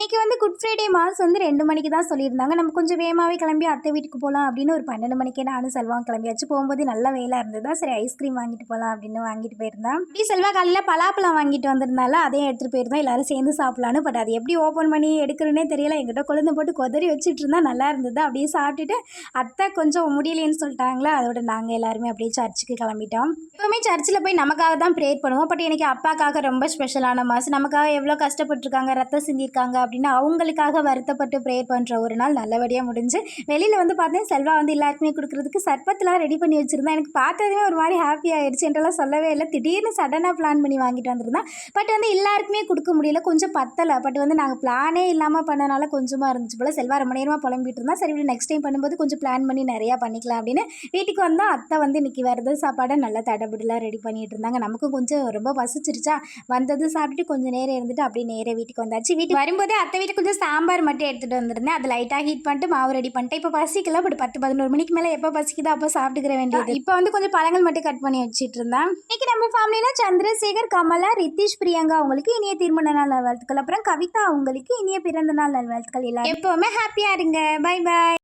இன்னைக்கு வந்து good Friday mass வந்து ரெண்டு மணிக்கு தான் சொல்லியிருந்தாங்க. நம்ம கொஞ்சம் வேகமாகவே கிளம்பி அத்தை வீட்டுக்கு போகலாம் அப்படின்னு ஒரு பன்னெண்டு மணிக்கே நானும் செல்வாங்க கிளம்பியாச்சு. போகும்போது நல்ல வெயிலாக இருந்ததா? சரி ஐஸ்கிரீம் வாங்கிட்டு போகலாம் அப்படின்னு வாங்கிட்டு போயிருந்தேன். இப்படி செல்வா காலையில் பலாப்பழம் வாங்கிட்டு வந்திருந்தால அதையும் எடுத்துகிட்டு போயிருந்தோம். எல்லாரும் சேர்ந்து சாப்பிடலான்னு பட் அது எப்படி ஓப்பன் பண்ணி எடுக்கிறேனே தெரியல. எங்கிட்ட கொழுந்து போட்டு கொதறி வச்சுட்டு இருந்தா நல்லா இருந்தது. அப்படியே சாப்பிட்டுட்டு அத்தை கொஞ்சம் முடியலைன்னு சொல்லிட்டாங்களா? அதோட நாங்கள் எல்லாருமே அப்படியே சர்ச்சுக்கு கிளம்பிட்டோம். எப்பவுமே சர்ச்சில் போய் நமக்காக தான் ப்ரேயர் பண்ணுவோம். பட் எனக்கு அப்பாக்காக ரொம்ப ஸ்பெஷலான மாசு நமக்காக எவ்வளோ கஷ்டப்பட்டிருக்காங்க ரத்தம் சிந்திருக்காங்க அப்படின்னு அவங்களுக்காக வருத்தப்பட்டு ப்ரேயர் பண்ணுற ஒரு நாள் நல்லபடியாக முடிஞ்சு வெளியில் வந்து பார்த்தேன் செல்வா வந்து எல்லாருக்குமே கொடுக்குறதுக்கு சர்பத்தெலாம் ரெடி பண்ணி வச்சுருந்தேன் எனக்கு பார்த்ததுமே ஒரு மாதிரி ஹாப்பி ஆயிடுச்சு என்றெல்லாம் சொல்லவே இல்லை. திடீர்னு சடனாக பிளான் பண்ணி வாங்கிட்டு வந்திருந்தேன் பட் வந்து எல்லாருக்குமே கொடுக்க முடியல கொஞ்சம் பத்தலை. பட் வந்து நாங்கள் பிளானே இல்லாமல் பண்ணனால கொஞ்சமாக இருந்துச்சு போல். செல்வா ரொம்ப நேரமாக புலம்பிட்டு இருந்தா சரி நெக்ஸ்ட் டைம் பண்ணும்போது கொஞ்சம் பிளான் பண்ணி நிறையா பண்ணிக்கலாம் அப்படின்னு வீட்டுக்கு வந்தால் அத்தை வந்து இன்றைக்கி வரது சாப்பாடை நல்லா தடபுடலாக ரெடி பண்ணிட்டு இருந்தாங்க. நமக்கும் கொஞ்சம் ரொம்ப பசிச்சிருச்சா? வந்தது சாப்பிட்டுட்டு கொஞ்சம் நேரம் இருந்துட்டு அப்படியே நேரே வீட்டுக்கு வந்தாச்சு. வீட்டுக்கு வரும்போதே அத்தை வீட்டுக்கு கொஞ்சம் சாம்பார் மட்டும் எடுத்துகிட்டு வந்திருந்தேன். அதை லைட்டாக ஹீட் பண்ணிட்டு மாவு ரெடி பண்ணிட்டேன் இப்போ பசிக்கல. பட் பத்து பதினோரு மணிக்கு மேலே எப்போ பசிக்குதோ அப்போ சாப்பிட்டுக்கிற வேண்டியது. இப்போ வந்து கொஞ்சம் பழங்கள் மட்டும் கட் பண்ணி வச்சுட்டு இருந்தேன். இன்னைக்கு நம்ம ஃபேமிலியில் சந்திரசேகர் கமலா ரித்திஷ் பிரியங்கா அவங்களுக்கு இனிய திருமண நாள் நல்வாழ்த்துக்கள். அப்புறம் கவிதா அவங்களுக்கு இனிய பிறந்த நாள் நல்வாழ்த்துக்கள் எல்லாம் எப்போவுமே ஹாப்பியாக இருங்க. Bye bye